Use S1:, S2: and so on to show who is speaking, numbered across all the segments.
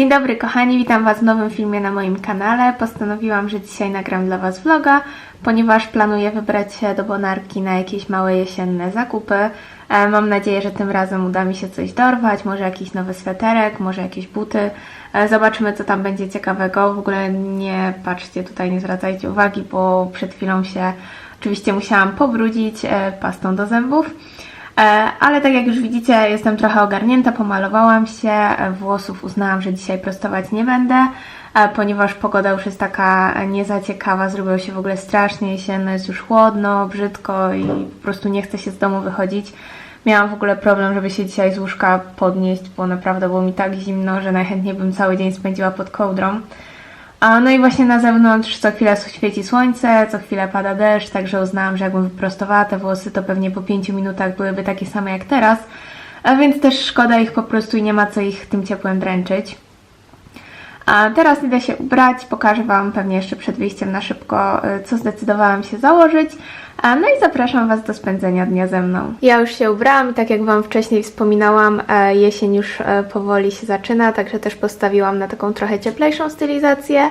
S1: Dzień dobry kochani, witam Was w nowym filmie na moim kanale. Postanowiłam, że dzisiaj nagram dla Was vloga, ponieważ planuję wybrać się do Bonarki na jakieś małe jesienne zakupy. E, Mam nadzieję, że tym razem uda mi się coś dorwać, może jakiś nowy sweterek, może jakieś buty. E, Zobaczymy, co tam będzie ciekawego. W ogóle nie patrzcie tutaj, nie zwracajcie uwagi, bo przed chwilą się oczywiście musiałam pobrudzić e, pastą do zębów. E, Ale tak jak już widzicie, jestem trochę ogarnięta, pomalowałam się, e, włosów uznałam, że dzisiaj prostować nie będę, e, ponieważ pogoda już jest taka nie za ciekawa, zrobiło się w ogóle strasznie jesienno, jest już chłodno, brzydko i po prostu nie chcę się z domu wychodzić. Miałam w ogóle problem, żeby się dzisiaj z łóżka podnieść, bo naprawdę było mi tak zimno, że najchętniej bym cały dzień spędziła pod kołdrą. A no i właśnie na zewnątrz co chwilę świeci słońce, co chwilę pada deszcz, także uznałam, że jakbym wyprostowała te włosy, to pewnie po pięciu minutach byłyby takie same jak teraz. A więc też szkoda ich po prostu i nie ma co ich tym ciepłem dręczyć. A teraz idę się ubrać, pokażę Wam pewnie jeszcze przed wyjściem na szybko, y, co zdecydowałam się założyć. No i zapraszam Was do spędzenia dnia ze mną. Ja już się ubrałam i tak jak Wam wcześniej wspominałam, e, jesień już e, powoli się zaczyna, także też postawiłam na taką trochę cieplejszą stylizację.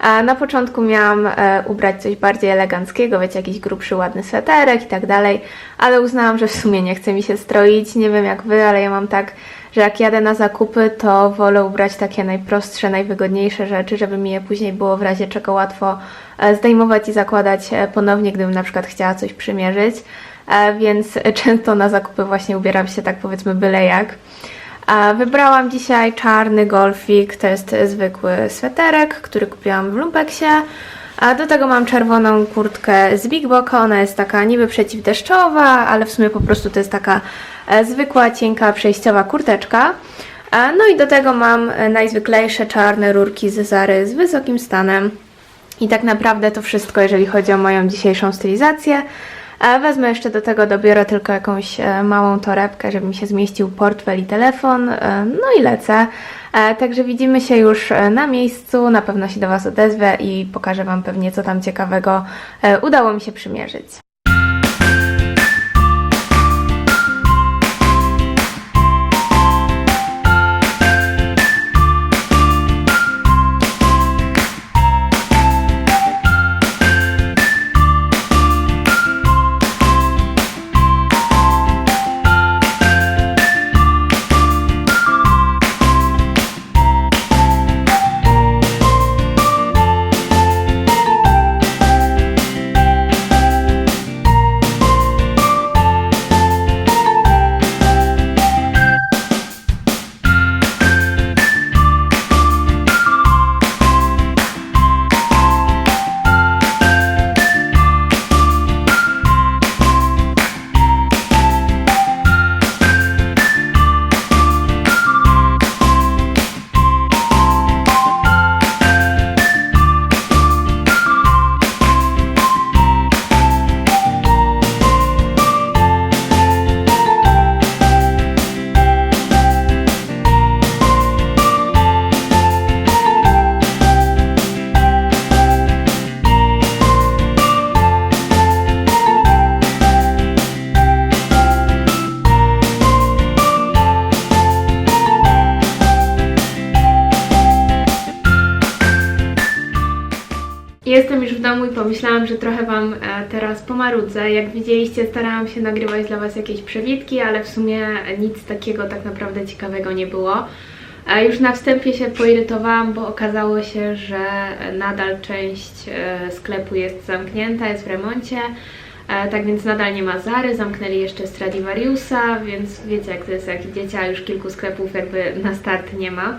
S1: Na początku miałam e, ubrać coś bardziej eleganckiego, wiecie, jakiś grubszy, ładny sweterek i tak dalej, ale uznałam, że w sumie nie chce mi się stroić. Nie wiem jak Wy, ale ja mam tak, że jak jadę na zakupy, to wolę ubrać takie najprostsze, najwygodniejsze rzeczy, żeby mi je później było w razie czego łatwo e, zdejmować i zakładać e, ponownie, gdybym na przykład chciała coś przymierzyć. Więc często na zakupy właśnie ubieram się tak powiedzmy byle jak. Wybrałam dzisiaj czarny golfik, to jest zwykły sweterek, który kupiłam w Lumpeksie. A do tego mam czerwoną kurtkę z Big Boka, ona jest taka niby przeciwdeszczowa, ale w sumie po prostu to jest taka e, zwykła, cienka, przejściowa kurteczka. A No i do tego mam e, najzwyklejsze czarne rurki z Zary z wysokim stanem. I tak naprawdę to wszystko, jeżeli chodzi o moją dzisiejszą stylizację. E, Wezmę jeszcze do tego, dobiorę tylko jakąś e, małą torebkę, żeby mi się zmieścił portfel i telefon. e, No i lecę. E, Także widzimy się już na miejscu. Na pewno się do Was odezwę i pokażę Wam pewnie, co tam ciekawego udało mi się przymierzyć. Jestem już w domu i pomyślałam, że trochę Wam e, teraz pomarudzę. Jak widzieliście, starałam się nagrywać dla Was jakieś przewidki, ale w sumie nic takiego tak naprawdę ciekawego nie było. E, Już na wstępie się poirytowałam, bo okazało się, że nadal część e, sklepu jest zamknięta, jest w remoncie. Tak więc nadal nie ma Zary, zamknęli jeszcze Stradivariusa, więc wiecie jak to jest, jak idziecie, a już kilku sklepów jakby na start nie ma.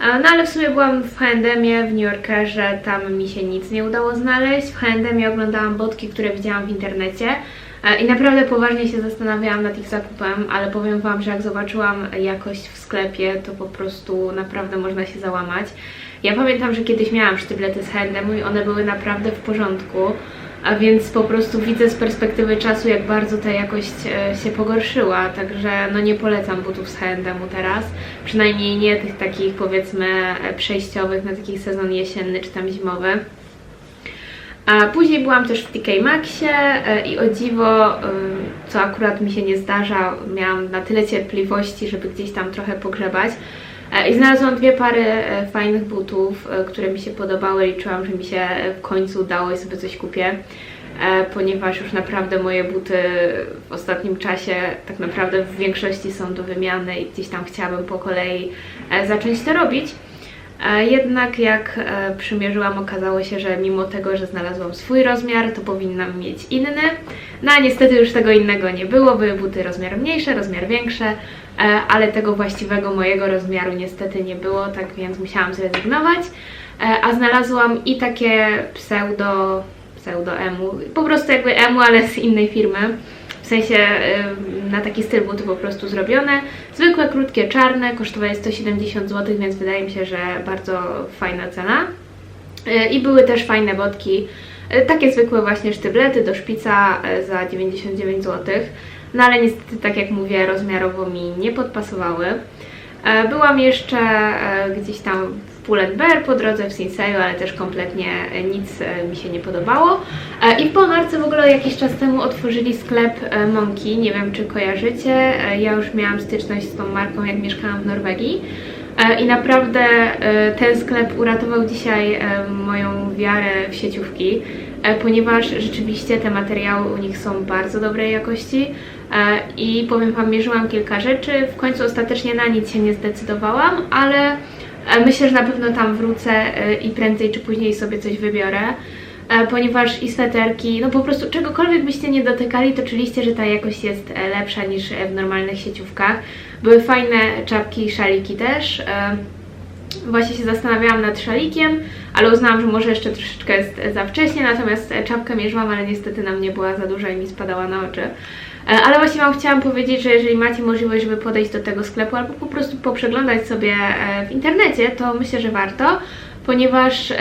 S1: No ale w sumie byłam w H&M-ie w New Yorkerze, tam mi się nic nie udało znaleźć. W H&M-ie oglądałam botki, które widziałam w internecie e, i naprawdę poważnie się zastanawiałam nad ich zakupem, ale powiem Wam, że jak zobaczyłam jakość w sklepie, to po prostu naprawdę można się załamać. Ja pamiętam, że kiedyś miałam sztyblety z H&M-u i one były naprawdę w porządku, a więc po prostu widzę z perspektywy czasu, jak bardzo ta jakość e, się pogorszyła, także no nie polecam butów z H&M-u teraz, przynajmniej nie tych takich powiedzmy e, przejściowych na taki sezon jesienny czy tam zimowy. A później byłam też w TK Maxie e, i o dziwo, co akurat mi się nie zdarza, miałam na tyle cierpliwości, żeby gdzieś tam trochę pogrzebać. E, I znalazłam dwie pary e, fajnych butów, e, które mi się podobały. Liczyłam, że mi się w końcu udało i sobie coś kupię, ponieważ już naprawdę moje buty w ostatnim czasie tak naprawdę w większości są do wymiany i gdzieś tam chciałabym po kolei zacząć to robić. Jednak jak przymierzyłam, okazało się, że mimo tego, że znalazłam swój rozmiar, to powinnam mieć inny. No a niestety już tego innego nie było, były buty rozmiar mniejsze, rozmiar większe, ale tego właściwego mojego rozmiaru niestety nie było, tak więc musiałam zrezygnować. E, A znalazłam i takie pseudo, pseudo emu, po prostu jakby emu, ale z innej firmy. W sensie na taki styl buty po prostu zrobione. Zwykłe, krótkie, czarne, kosztowały 170 zł, więc wydaje mi się, że bardzo fajna cena. Y, I były też fajne botki, y, takie zwykłe właśnie sztyblety do szpica za 99 zł. No ale niestety, tak jak mówię, rozmiarowo mi nie podpasowały. E, Byłam jeszcze e, gdzieś tam w Pull&Bear po drodze w Sinseju, ale też kompletnie e, nic mi się nie podobało. I w Ponarce w ogóle jakiś czas temu otworzyli sklep Monki, nie wiem czy kojarzycie. Ja już miałam styczność z tą marką jak mieszkałam w Norwegii. I naprawdę ten sklep uratował dzisiaj moją wiarę w sieciówki, ponieważ rzeczywiście te materiały u nich są bardzo dobrej jakości i powiem Wam, mierzyłam kilka rzeczy, w końcu ostatecznie na nic się nie zdecydowałam, ale e, myślę, że na pewno tam wrócę e, i prędzej czy później sobie coś wybiorę. E, Ponieważ i sweterki, no po prostu czegokolwiek byście nie dotykali, to czuliście, że ta jakość jest e, lepsza niż e, w normalnych sieciówkach. Były fajne czapki i szaliki też. E, Właśnie się zastanawiałam nad szalikiem, ale uznałam, że może jeszcze troszeczkę jest e, za wcześnie, natomiast e, czapkę mierzyłam, ale niestety na mnie była za duża i mi spadała na oczy. E, Ale właśnie Wam chciałam powiedzieć, że jeżeli macie możliwość, żeby podejść do tego sklepu albo po prostu poprzeglądać sobie e, w internecie, to myślę, że warto, ponieważ e,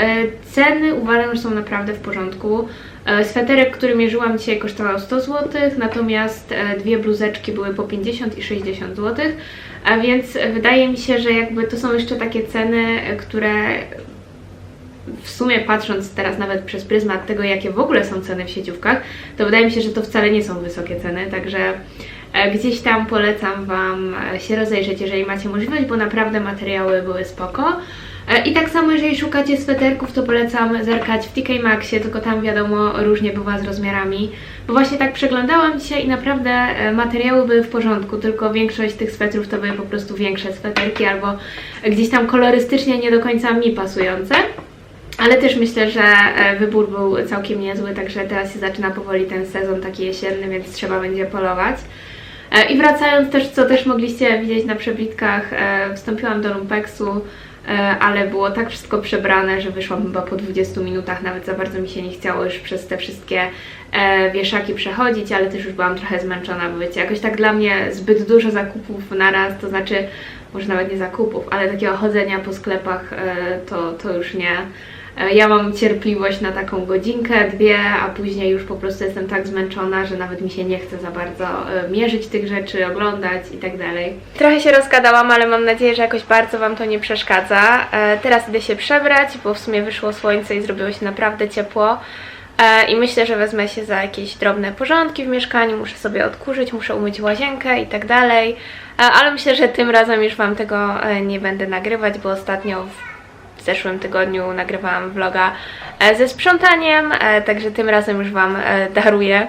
S1: ceny uważam, że są naprawdę w porządku. Sweterek, który mierzyłam dzisiaj kosztował 100 zł, natomiast dwie bluzeczki były po 50 i 60 zł, a więc wydaje mi się, że jakby to są jeszcze takie ceny, które w sumie patrząc teraz nawet przez pryzmat tego, jakie w ogóle są ceny w sieciówkach, to wydaje mi się, że to wcale nie są wysokie ceny, także e, gdzieś tam polecam Wam e, się rozejrzeć, jeżeli macie możliwość, bo naprawdę materiały były spoko. E, I tak samo, jeżeli szukacie sweterków, to polecam zerkać w TK Maxie, tylko tam wiadomo różnie bywa z rozmiarami. Bo właśnie tak przeglądałam dzisiaj i naprawdę materiały były w porządku, tylko większość tych swetrów to były po prostu większe sweterki albo gdzieś tam kolorystycznie nie do końca mi pasujące. Ale też myślę, że e, wybór był całkiem niezły, także teraz się zaczyna powoli ten sezon taki jesienny, więc trzeba będzie polować. E, I wracając też, co też mogliście widzieć na przebitkach, e, wstąpiłam do Lumpeksu, ale było tak wszystko przebrane, że wyszłam chyba po 20 minutach, nawet za bardzo mi się nie chciało już przez te wszystkie wieszaki przechodzić, ale też już byłam trochę zmęczona, bo wiecie, jakoś tak dla mnie zbyt dużo zakupów na raz, to znaczy może nawet nie zakupów, ale takiego chodzenia po sklepach to, to już nie. E, Ja mam cierpliwość na taką godzinkę, dwie, a później już po prostu jestem tak zmęczona, że nawet mi się nie chce za bardzo e, mierzyć tych rzeczy, oglądać i tak dalej. Trochę się rozgadałam, ale mam nadzieję, że jakoś bardzo Wam to nie przeszkadza. E, Teraz idę się przebrać, bo w sumie wyszło słońce i zrobiło się naprawdę ciepło. I myślę, że wezmę się za jakieś drobne porządki w mieszkaniu, muszę sobie odkurzyć, muszę umyć łazienkę i tak dalej. Ale myślę, że tym razem już Wam tego nie będę nagrywać, bo ostatnio w zeszłym tygodniu nagrywałam vloga e, ze sprzątaniem, e, także tym razem już Wam e, daruję.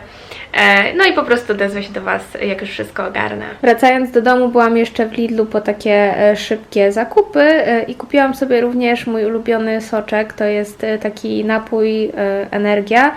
S1: No i po prostu odezwę się do Was, jak już wszystko ogarnę. Wracając do domu, byłam jeszcze w Lidlu po takie szybkie zakupy i kupiłam sobie również mój ulubiony soczek. To jest taki napój Energia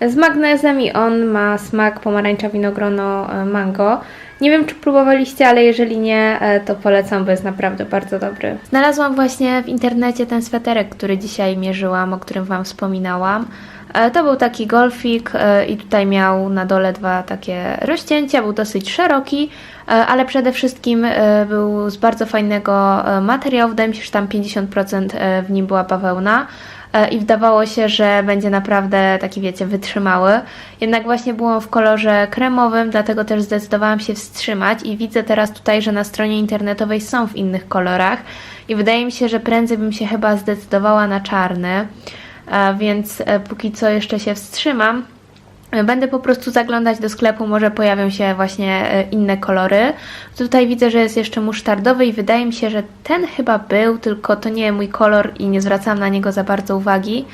S1: z magnezem i on ma smak pomarańcza, winogrono, mango. Nie wiem, czy próbowaliście, ale jeżeli nie, e, to polecam, bo jest naprawdę bardzo dobry. Znalazłam właśnie w internecie ten sweterek, który dzisiaj mierzyłam, o którym Wam wspominałam. E, To był taki golfik e, i tutaj miał na dole dwa takie rozcięcia, był dosyć szeroki, ale przede wszystkim był z bardzo fajnego materiału, wydaje mi się, że tam 50% e, w nim była bawełna i wydawało się, że będzie naprawdę taki, wiecie, wytrzymały. Jednak właśnie było w kolorze kremowym, dlatego też zdecydowałam się wstrzymać i widzę teraz tutaj, że na stronie internetowej są w innych kolorach i wydaje mi się, że prędzej bym się chyba zdecydowała na czarny, e, więc e, póki co jeszcze się wstrzymam. Będę po prostu zaglądać do sklepu, może pojawią się właśnie e, inne kolory. Tutaj widzę, że jest jeszcze musztardowy i wydaje mi się, że ten chyba był, tylko to nie mój kolor i nie zwracam na niego za bardzo uwagi.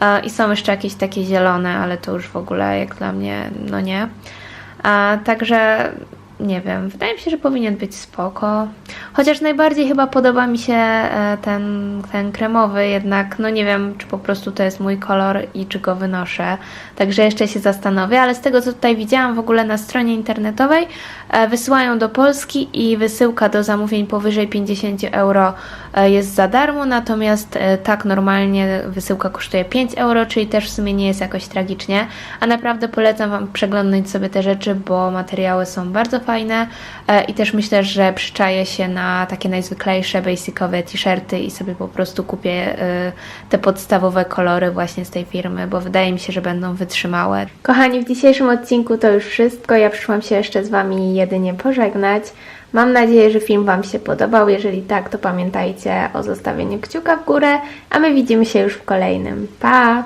S1: E, I są jeszcze jakieś takie zielone, ale to już w ogóle jak dla mnie, no nie. Także nie wiem, wydaje mi się, że powinien być spoko. Chociaż najbardziej chyba podoba mi się e, ten, ten kremowy, jednak no nie wiem, czy po prostu to jest mój kolor i czy go wynoszę. Także jeszcze się zastanowię, ale z tego co tutaj widziałam w ogóle na stronie internetowej, e, wysyłają do Polski i wysyłka do zamówień powyżej 50 euro e, jest za darmo, natomiast tak normalnie wysyłka kosztuje 5 euro, czyli też w sumie nie jest jakoś tragicznie, a naprawdę polecam Wam przeglądnąć sobie te rzeczy, bo materiały są bardzo fajne e, i też myślę, że przyczaję się na takie najzwyklejsze, basicowe t-shirty i sobie po prostu kupię e, te podstawowe kolory właśnie z tej firmy, bo wydaje mi się, że będą wytrzymałe. Kochani, w dzisiejszym odcinku to już wszystko. Ja przyszłam się jeszcze z Wami jedynie pożegnać. Mam nadzieję, że film Wam się podobał. Jeżeli tak, to pamiętajcie o zostawieniu kciuka w górę, a my widzimy się już w kolejnym. Pa!